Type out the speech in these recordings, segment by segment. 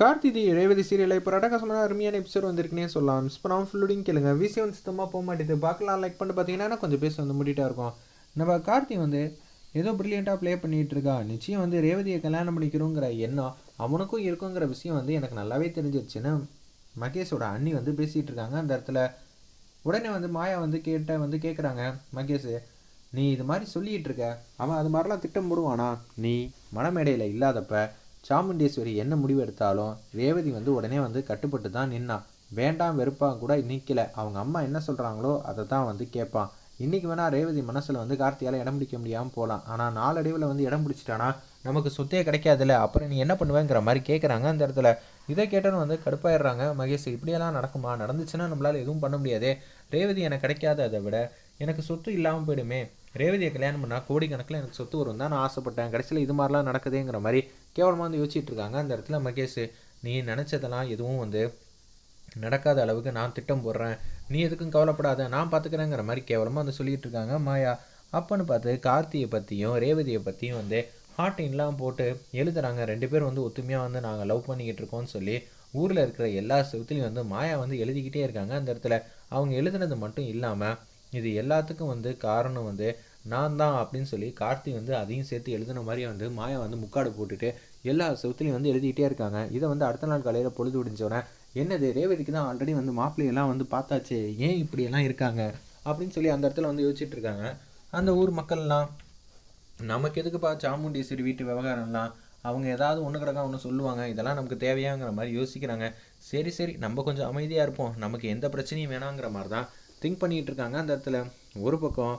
கார்த்திதி ரேவதி சீரியலை இப்போ ரடகாசமான அருமையான எபிசோட் வந்திருக்குனே சொல்லலாம். இப்போ நான் ஃபுல்லுடிங் கேளுங்க. விசி வந்து சுத்தமாக போக மாட்டேது. பார்க்கலாம். லைக் பண்ணிட்டு பார்த்தீங்கன்னா கொஞ்சம் பேச வந்து முடிட்டா இருக்கும். நம்ம கார்த்தி வந்து ஏதோ ப்ரில்லியண்ட்டாக ப்ளே பண்ணிகிட்டு இருக்கா. நிச்சயம் வந்து ரேவதியை கல்யாணம் பண்ணிக்கிறோங்கிற எண்ணம் அவனுக்கும் இருக்குங்கிற விஷயம் வந்து எனக்கு நல்லாவே தெரிஞ்சிருச்சுன்னு மகேஷோட அண்ணி வந்து பேசிகிட்டு இருக்காங்க. அந்த இடத்துல உடனே வந்து மாயா வந்து கேட்ட வந்து கேட்குறாங்க மகேஷ் நீ இது மாதிரி சொல்லிகிட்டு இருக்க. அவன் அது மாதிரிலாம் திட்டம் போடுவானா? நீ மனமேடையில் இல்லாதப்ப சாமுண்டீஸ்வரி என்ன முடிவு எடுத்தாலும் ரேவதி வந்து உடனே வந்து கட்டுப்பட்டு தான் நின்னான் வேண்டாம் வெறுப்பான் கூட நிற்கல அவங்க அம்மா என்ன சொல்கிறாங்களோ அதை தான் வந்து கேட்பான் இன்றைக்கி வேணால் ரேவதி மனசில் வந்து கார்த்தியால் இடம் பிடிக்க முடியாமல் போகலாம் ஆனால் நாளடைவில் வந்து இடம் பிடிச்சிட்டானா? நமக்கு சொத்தே கிடைக்காதுல்ல. அப்புறம் நீ என்ன பண்ணுவேங்கிற மாதிரி கேட்குறாங்க அந்த இடத்துல. இதை கேட்டோன்னு வந்து கடுப்பாயிடுறாங்க. மகேஷ் இப்படியெல்லாம் நடக்குமா? நடந்துச்சுன்னா நம்மளால் எதுவும் பண்ண முடியாதே. ரேவதி எனக்கு கிடைக்காத அதை விட எனக்கு சொத்து இல்லாமல் போயிடுமே. ரேவதியை கல்யாணம் பண்ணால் கோடிக்கணக்கில் எனக்கு சொத்து வரும் தான் நான் ஆசைப்பட்டேன். கடைசியில் இது மாதிரிலாம் நடக்குதுங்கிற மாதிரி கேவலமாக வந்து யோசிச்சுட்டு இருக்காங்க. அந்த இடத்துல மகேஷ் நீ நினச்சதெல்லாம் எதுவும் வந்து நடக்காத அளவுக்கு நான் திட்டம் போடுறேன். நீ எதுக்கும் கவலைப்படாத. நான் பார்த்துக்கிறேங்கிற மாதிரி கேவலமாக வந்து சொல்லிகிட்டு இருக்காங்க மாயா. அப்பன்னு பார்த்து கார்த்தியை பற்றியும் ரேவதியை பற்றியும் வந்து ஹார்ட் போட்டு எழுதுறாங்க. ரெண்டு பேர் வந்து ஒத்துமையாக வந்து நாங்கள் லவ் பண்ணிக்கிட்டு இருக்கோம்னு சொல்லி ஊரில் இருக்கிற எல்லா செவத்துலேயும் வந்து மாயா வந்து எழுதிக்கிட்டே இருக்காங்க. அந்த இடத்துல அவங்க எழுதுனது மட்டும் இல்லாமல் இது எல்லாத்துக்கும் வந்து காரணம் வந்து நான் தான் அப்படின்னு சொல்லி கார்த்தி வந்து அதையும் சேர்த்து எழுதின மாதிரி வந்து மாயா வந்து முக்காடு போட்டுட்டு எல்லா செவத்துலையும் வந்து எழுதிக்கிட்டே இருக்காங்க. இதை வந்து அடுத்த நாள் காலையில் பொழுது விடிஞ்சோடனே என்னது ரேவதிக்கு தான் ஆல்ரெடி வந்து மாப்பிள்ளையெல்லாம் வந்து பார்த்தாச்சே ஏன் இப்படியெல்லாம் இருக்காங்க? அப்படின்னு சொல்லி அந்த இடத்துல வந்து யோசிச்சுட்டு இருக்காங்க. அந்த ஊர் மக்கள்லாம் நமக்கு எதுக்குப்பா சாமுண்டீஸ்வரி வீட்டு விவகாரம்லாம்? அவங்க ஏதாவது ஒன்று கிடக்கா ஒன்று சொல்லுவாங்க. இதெல்லாம் நமக்கு தேவையாங்கிற மாதிரி யோசிக்கிறாங்க. சரி சரி நம்ம கொஞ்சம் அமைதியாக இருப்போம். நமக்கு எந்த பிரச்சனையும் வேணாங்கிற மாதிரி தான் திங்க் பண்ணிகிட்டு இருக்காங்க அந்த இடத்துல. ஒரு பக்கம்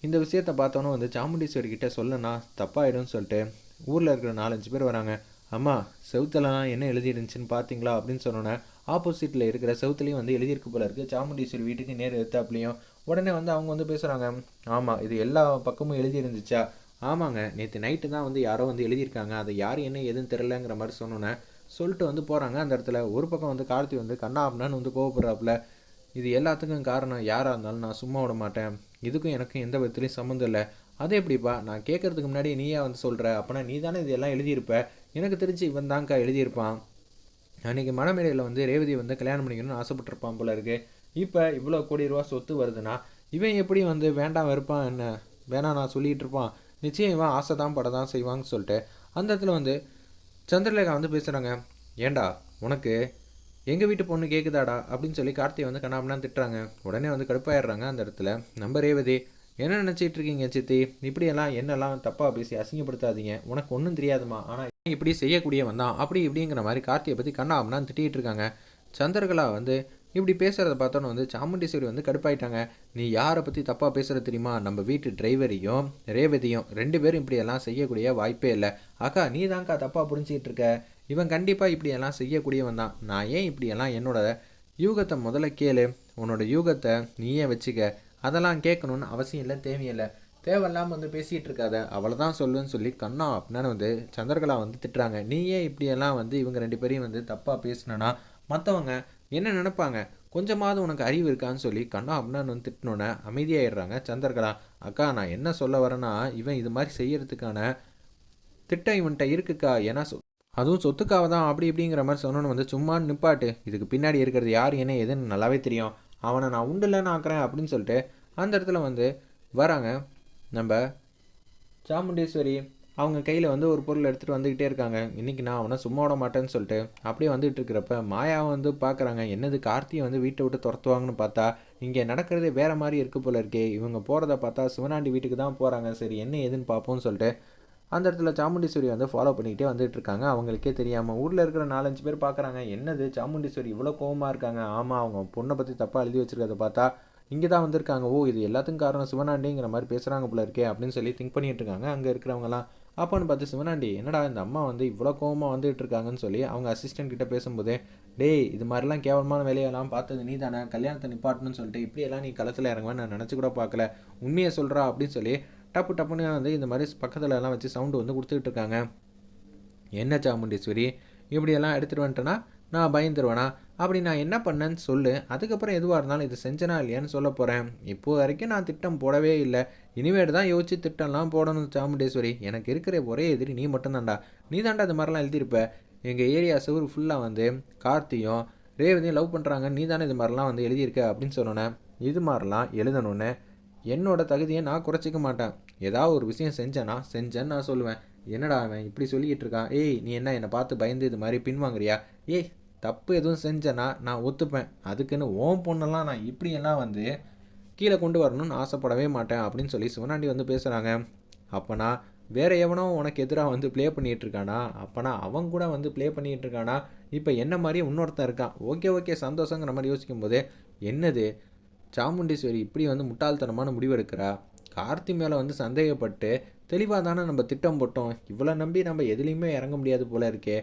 இந்த விஷயத்தை பார்த்தோன்னே வந்து சாமுண்டீஸ்வரி கிட்டே சொல்லனா தப்பாயிடும்னு சொல்லிட்டு ஊரில் இருக்கிற நாலஞ்சு பேர் வராங்க. அம்மா செவுத்தலாம் என்ன எழுதிருந்துச்சுன்னு பார்த்தீங்களா அப்படின்னு சொன்னோன்னே ஆப்போசிட்டில் இருக்கிற செவுத்துலேயும் வந்து எழுதியிருக்கு போல இருக்குது சாமுண்டீஸ்வரி வீட்டுக்கு நேர் எடுத்தாப்புலையும் உடனே வந்து அவங்க வந்து பேசுகிறாங்க ஆமாம் இது எல்லா பக்கமும் எழுதியிருந்துச்சா? ஆமாங்க நேற்று நைட்டு தான் வந்து யாரோ வந்து எழுதியிருக்காங்க. அதை யார் என்ன எதுன்னு தெரிலங்கிற மாதிரி சொன்னோன்னே சொல்லிட்டு வந்து போகிறாங்க அந்த இடத்துல. ஒரு பக்கம் வந்து கார்த்தி வந்து கண்ணா அப்படின்னு வந்து கோவப்படுறாப்புல. இது எல்லாத்துக்கும் காரணம் யாராக இருந்தாலும் நான் சும்மா விட மாட்டேன். இதுக்கும் எனக்கும் எந்த விதத்துலையும் சம்மந்தம் இல்லை. அது எப்படிப்பா? நான் கேட்கறதுக்கு முன்னாடி நீயே வந்து சொல்கிற அப்போனா நீ தானே இதெல்லாம் எழுதியிருப்ப? எனக்கு தெரிஞ்சு இவன் தான்க்கா எழுதியிருப்பான். அன்றைக்கி மனமேடையில் வந்து ரேவதி வந்து கல்யாணம் பண்ணிக்கணும்னு ஆசைப்பட்டிருப்பான் போல இருக்கு. இப்போ இவ்வளோ கோடி ரூபா சொத்து வருதுன்னா இவன் எப்படி வந்து வேண்டாம் வெறுப்பான் என்ன? வேணாம் நான் சொல்லிகிட்டு இருப்பான். நிச்சயம் இவன் ஆசை தான் பட தான் செய்வான்னு சொல்லிட்டு அந்த இடத்துல வந்து சந்திரலேகா வந்து பேசுகிறாங்க ஏண்டா உனக்கு எங்கள் வீட்டு பொண்ணு கேட்குதாடா அப்படின்னு சொல்லி கார்த்தியை வந்து கண்ணாமலாம் திட்டுறாங்க. உடனே வந்து கடுப்பாயிடுறாங்க அந்த இடத்துல. நம்ம ரேவதி என்ன நினச்சிட்டு இருக்கீங்க சித்தி? இப்படியெல்லாம் என்னெல்லாம் தப்பாக பேசி அசிங்கப்படுத்தாதீங்க. உனக்கு ஒன்றும் தெரியாதுமா. ஆனால் இப்படி செய்யக்கூடியவன் தான். அப்படி இப்படிங்கிற மாதிரி கார்த்தியை பற்றி கண்ணாமலாம் திட்டிகிட்டு இருக்காங்க. சந்திரகலா வந்து இப்படி பேசுகிறத பார்த்தோன்னு வந்து சாமுண்டீஸ்வரி வந்து கடுப்பாயிட்டாங்க. நீ யாரை பற்றி தப்பாக பேசுகிறது தெரியுமா? நம்ம வீட்டு டிரைவரையும் ரேவதியும் ரெண்டு பேரும் இப்படியெல்லாம் செய்யக்கூடிய வாய்ப்பே இல்லை. அக்கா நீ தான்க்கா தப்பாக புரிஞ்சிக்கிட்டு இருக்க. இவன் கண்டிப்பாக இப்படியெல்லாம் செய்யக்கூடியவன் தான். நான் ஏன் இப்படியெல்லாம் என்னோட யூகத்தை முதல்ல கேளு உன்னோட யூகத்தை நீயே வச்சுக்க. அதெல்லாம் கேட்கணுன்னு அவசியம் இல்லை தேவையில்லை தேவையில்லாமல் வந்து பேசிகிட்டு இருக்காத. அவளை தான் சொல்லுன்னு சொல்லி கண்ணா அப்படின்னு வந்து சந்திரகலா வந்து திட்டுறாங்க. நீயே இப்படியெல்லாம் வந்து இவங்க ரெண்டு பேரையும் வந்து தப்பாக பேசினா மற்றவங்க என்ன நினைப்பாங்க? கொஞ்சமாவது உனக்கு அறிவு இருக்கான்னு சொல்லி கண்ணா அப்படின்னு வந்து திட்டினோன்னே அமைதியாயிடுறாங்க சந்திரகலா. அக்கா நான் என்ன சொல்ல வரேன்னா இவன் இது மாதிரி செய்யறதுக்கான திட்டம் இவன்கிட்ட இருக்குக்கா. ஏன்னா சொ அதுவும் சொத்துக்காக தான் அப்படி இப்படிங்கிற மாதிரி சொன்னோன்னு வந்து சும்மா நிப்பாட்டு. இதுக்கு பின்னாடி இருக்கிறது யார் என்ன எதுன்னு நல்லாவே தெரியும். அவனை நான் உண்டுலன்னு ஆக்குறேன் அப்படின்னு சொல்லிட்டு அந்த இடத்துல வந்து வராங்க. நம்ம சாமுண்டேஸ்வரி அவங்க கையில் வந்து ஒரு பொருள் எடுத்துகிட்டு வந்துக்கிட்டே இருக்காங்க. இன்றைக்கி நான் அவனை சும்மா விட மாட்டேன்னு சொல்லிட்டு அப்படியே வந்துட்டு இருக்கிறப்ப மாயாவை வந்து பார்க்குறாங்க என்னது கார்த்தியை வந்து வீட்டை விட்டு துரத்துவாங்கன்னு பார்த்தா இங்கே நடக்கிறதே வேறு மாதிரி இருக்குது போல இருக்கே. இவங்க போகிறத பார்த்தா சிவனாண்டி வீட்டுக்கு தான் போகிறாங்க சரி என்ன ஏதுன்னு பார்ப்போம்னு சொல்லிட்டு அந்த இடத்துல சாமுண்டீஸ்வரி வந்து ஃபாலோ பண்ணிக்கிட்டே வந்துட்டு இருக்காங்க. அவங்களுக்கே தெரியாமல் ஊரில் இருக்கிற நாலஞ்சு பேர் பார்க்குறாங்க என்னது? சாமுண்டீஸ்வரி இவ்வளோ கோவமாக இருக்காங்க. ஆமாம் அவங்க பொண்ணை பற்றி தப்பாக எழுதி வச்சிருக்கிறத பார்த்தா இங்கே தான் வந்திருக்காங்க. ஓ இது எல்லாத்துக்கும் காரணம் சிவனாண்டிங்கிற மாதிரி பேசுகிறாங்க போல இருக்கே அப்படின்னு சொல்லி திங்க் பண்ணிட்டு இருக்காங்க. அங்கே இருக்கிறவங்கலாம். அப்போன்னு பார்த்து சிவனாண்டி என்னடா இந்த அம்மா வந்து இவ்வளோ கோவமாக வந்துட்டு இருக்காங்கன்னு சொல்லி அவங்க அசிஸ்டன்ட் கிட்ட பேசும்போது டேய் இது மாதிரிலாம் கேவலமான வேலையெல்லாம் பார்த்தது நீ தானே கல்யாணத்தை நிப்பாட்டணும்னு சொல்லிட்டு இப்படியெல்லாம் நீ களத்தில் இறங்குவேன் நான் நினச்சி கூட பார்க்கல. உண்மையை சொல்கிறா அப்படின்னு சொல்லி டப்பு டப்புன்னு வந்து இந்த மாதிரி பக்கத்தில் எல்லாம் வச்சு சவுண்டு வந்து கொடுத்துக்கிட்டு இருக்காங்க என்ன சாமுண்டீஸ்வரி இப்படியெல்லாம் எடுத்துகிட்டு வந்துட்டேன்னா நான் பயந்துருவேனா? அப்படி நான் என்ன பண்ணேன்னு சொல்லு. அதுக்கப்புறம் எதுவாக இருந்தாலும் இது செஞ்சனா இல்லையான்னு சொல்ல போகிறேன் இப்போ வரைக்கும் நான் திட்டம் போடவே இல்லை. இனிமேட்டு தான் யோசிச்சு திட்டம்லாம் போடணும் சாமுண்டேஸ்வரி. எனக்கு இருக்கிற ஒரே எதிரி நீ மட்டும்தான்டா. நீ தாண்டா அது மாதிரிலாம் எழுதியிருப்ப. எங்கள் ஏரியா சுவர் ஃபுல்லாக வந்து கார்த்தியும் ரேவதியும் லவ் பண்ணுறாங்க நீ தானே இது மாதிரிலாம் வந்து எழுதியிருக்க அப்படின்னு சொன்னோன்னே இது மாதிரிலாம் எழுதணுன்னு என்னோட தகுதியை நான் குறைச்சிக்க மாட்டேன். ஏதாவது ஒரு விஷயம் செஞ்சேன்னா செஞ்சேன்னு நான் சொல்லுவேன். என்னடா அவன் இப்படி சொல்லிக்கிட்டு இருக்கான்? ஏய் நீ என்ன என்னை பார்த்து பயந்து இது மாதிரி பின்வாங்குறியா? ஏய் தப்பு எதுவும் செஞ்சேன்னா நான் ஒத்துப்பேன். அதுக்குன்னு ஓம் பொண்ணெல்லாம் நான் இப்படியெல்லாம் வந்து கீழே கொண்டு வரணும்னு ஆசைப்படவே மாட்டேன் அப்படின்னு சொல்லி சிவனாண்டி வந்து பேசுகிறாங்க அப்போனா வேற எவனோ உனக்கு எதிராக வந்து ப்ளே பண்ணிகிட்டு இருக்கானா? அப்போனா அவன் கூட வந்து ப்ளே பண்ணிகிட்டு இருக்கானா? இப்போ என்ன மாதிரி இன்னொருத்தன் இருக்கான். ஓகே ஓகே சந்தோஷங்கிற மாதிரி யோசிக்கும்போது என்னது? சாமுண்டீஸ்வரி இப்படி வந்து முட்டாள்தனமான முடிவு எடுக்கிறா கார்த்தி மேலே வந்து சந்தேகப்பட்டு தெளிவாக தானே நம்ம திட்டம் போட்டோம். இவ்வளோ நம்பி நம்ம எதுலேயுமே இறங்க முடியாது போல இருக்கே.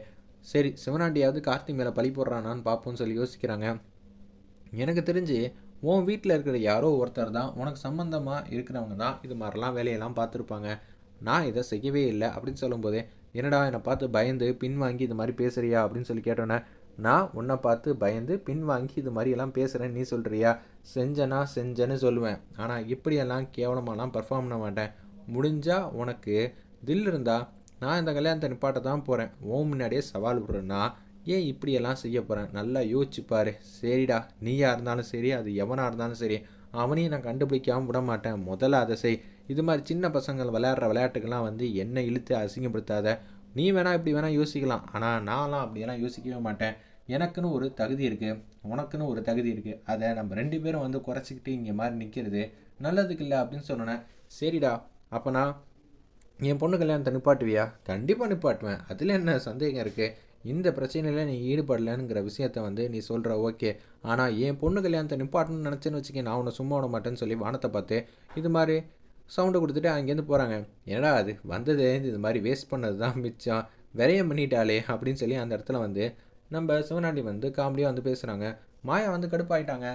சரி சிவனாண்டியாவது கார்த்தி மேலே பழி போடுறானான்னு பார்ப்போம்னு சொல்லி யோசிக்கிறாங்க. எனக்கு தெரிஞ்சு உன் வீட்டில் இருக்கிற யாரோ ஒருத்தர் தான் உனக்கு சம்மந்தமாக இருக்கிறவங்க தான் இது மாதிரிலாம் வேலையெல்லாம் பார்த்துருப்பாங்க. நான் இதை செய்யவே இல்லை அப்படின்னு சொல்லும்போதே என்னடா என்னை பார்த்து பயந்து பின்வாங்கி இது மாதிரி பேசுறியா? அப்படின்னு சொல்லி கேட்டோன்னே நான் உன்னை பார்த்து பயந்து பின்வாங்கி இது மாதிரி எல்லாம் பேசுகிறேன் நீ சொல்கிறியா செஞ்சனா செஞ்சேன்னு சொல்லுவேன். ஆனால் இப்படியெல்லாம் கேவலமாலாம் பர்ஃபார்ம் பண்ண மாட்டேன். முடிஞ்சால் உனக்கு தில் இருந்தால் நான் இந்த கல்யாணத்தை நிப்பாட்ட தான் போகிறேன் ஓம் முன்னாடியே சவால் விடுறேன்னா ஏன் இப்படியெல்லாம் செய்ய போகிறேன் நல்லா யோசிச்சு சரிடா நீயாக இருந்தாலும் சரி அது எவனாக இருந்தாலும் சரி அவனையும் நான் கண்டுபிடிக்காமல் விட மாட்டேன். முதல்ல அதை செய். இது மாதிரி சின்ன பசங்கள் விளையாடுற விளையாட்டுக்கெல்லாம் வந்து என்னை இழுத்து அசிங்கப்படுத்தாத. நீ வேணால் இப்படி வேணால் யோசிக்கலாம். ஆனால் நான்லாம் அப்படியெல்லாம் யோசிக்கவே மாட்டேன். எனக்குன்னு ஒரு தகுதி இருக்குது உனக்குன்னு ஒரு தகுதி இருக்குது அதை நம்ம ரெண்டு பேரும் வந்து குறைச்சிக்கிட்டு இங்கே மாதிரி நிற்கிறது நல்லதுக்கு இல்லை அப்படின்னு சொன்னேன் சரிடா அப்போ நான் என் பொண்ணு கல்யாணத்தை நிப்பாட்டுவியா? கண்டிப்பாக நிப்பாட்டுவேன். அதில் என்ன சந்தேகம் இருக்குது இந்த பிரச்சனையில் நீ ஈடுபடலைங்கிற விஷயத்த வந்து நீ சொல்கிற ஓகே. ஆனால் என் பொண்ணு கல்யாணத்தை நிப்பாட்டணும்னு நினச்சேன்னு வச்சுக்க நான் உன்னை சும்மா விட மாட்டேன்னு சொல்லி வானத்தை பார்த்து இது மாதிரி சவுண்டை கொடுத்துட்டு அங்கேருந்து போகிறாங்க என்னடா அது? வந்தது இது மாதிரி வேஸ்ட் பண்ணது தான் மிச்சம். விரயம் பண்ணிட்டாளே அப்படின்னு சொல்லி அந்த இடத்துல வந்து நம்ம சிவனாண்டி வந்து காமெடியாக வந்து பேசுகிறாங்க மாயா வந்து கடுப்பாயிட்டாங்க.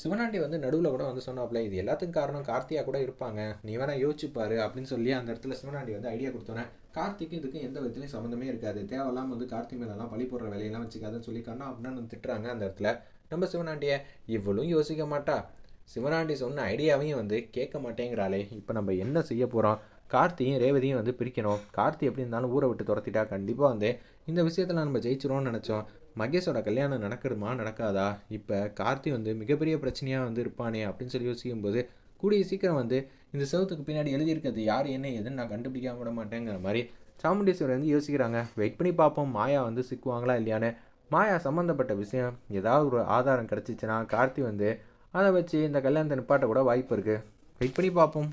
சிவனாண்டி வந்து நடுவில் கூட வந்து சொன்னாப்ல இது எல்லாத்துக்கும் காரணம் கார்த்தியா கூட இருப்பாங்க. நீ வேணா யோசிச்சுப்பாரு அப்படின்னு சொல்லி அந்த இடத்துல சிவனாண்டி வந்து ஐடியா கொடுத்தோன்னே கார்த்திக்கு இதுக்கு எந்த விதத்துலையும் சம்மந்தமே இருக்காது. தேவையில்லாம வந்து கார்த்தி மேலெல்லாம் பழி போடுற வேலையெல்லாம் வச்சுக்காதுன்னு சொல்லி கண்ணா அப்படின்னு திட்டுறாங்க அந்த இடத்துல. நம்ம சிவனாண்டியை இவ்வளவும் யோசிக்க மாட்டா. சிவனாண்டி சொன்ன ஐடியாவையும் வந்து கேட்க மாட்டேங்கிறாளே. இப்போ நம்ம என்ன செய்ய போகிறோம் கார்த்தியும் ரேவதியும் வந்து பிரிக்கணும். கார்த்தி எப்படி இருந்தாலும் ஊரை விட்டு துரத்திட்டா கண்டிப்பாக வந்து இந்த விஷயத்தில் நம்ம ஜெயிச்சிரோம்னு நினச்சோம். மகேஷோட கல்யாணம் நடக்கிறதுமா நடக்காதா? இப்போ கார்த்தி வந்து மிகப்பெரிய பிரச்சனையாக வந்து இருப்பானே அப்படின்னு சொல்லி யோசிக்கும்போது கூடிய சீக்கிரம் வந்து இந்த செவத்துக்கு பின்னாடி எழுதியிருக்கிறது யார் என்ன எதுன்னு நான் கண்டுபிடிக்காம விட மாட்டேங்கிற மாதிரி சாமுண்டீஸ்வரர் வந்து யோசிக்கிறாங்க. வெயிட் பண்ணி பார்ப்போம் மாயா வந்து சிக்குவாங்களா இல்லையான்னு. மாயா சம்மந்தப்பட்ட விஷயம் ஏதாவது ஒரு ஆதாரம் கிடச்சிச்சின்னா கார்த்தி வந்து அதை வச்சு இந்த கல்யாணத்தை நிப்பாட்ட கூட வாய்ப்பு இருக்குது வெயிட் பண்ணி பார்ப்போம்.